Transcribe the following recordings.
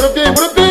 What up, been, What up, been.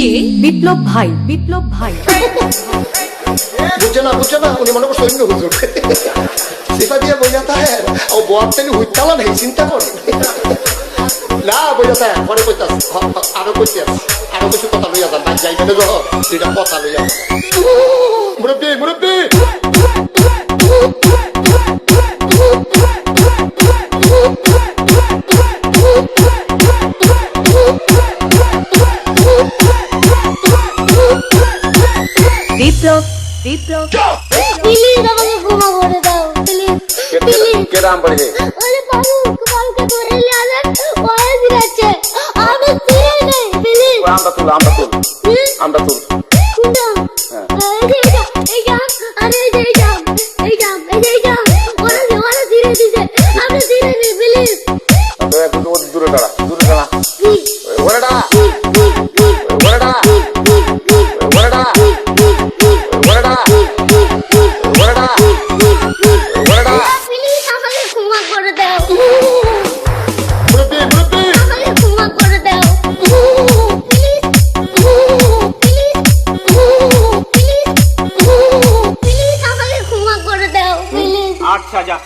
DJ Biplab ভাই বিপ্লব ভাই। বুঝছে না বুঝছে না, উনি মনে করছে অন্য হুজুর। সেটা দিয়ে বইয়া হ্যাঁ ও বয়ার তেলি হুইতালা নেই, চিন্তা কর। না, বইয়া হ্যাঁ পরে কইতাস আরও কইতাস আরও কিছু কথা লইয়া যান যাইবে না যখন দুইটা কথা লইয়া মুরব্বি মুরব্বি! বিপ্লব বিপ্লব। প্লিজ আমাকে ক্ষমা করে দাও প্লিজ প্লিজ কেরাম পড়ে ওরে বাবু কালকে ধরে নিয়ে আসেন ওরে দিচ্ছে আমি ফিরে নেই প্লিজ আমরা তুল আমরা তুল আমরা তুল। কোনটা এই আট সাজা।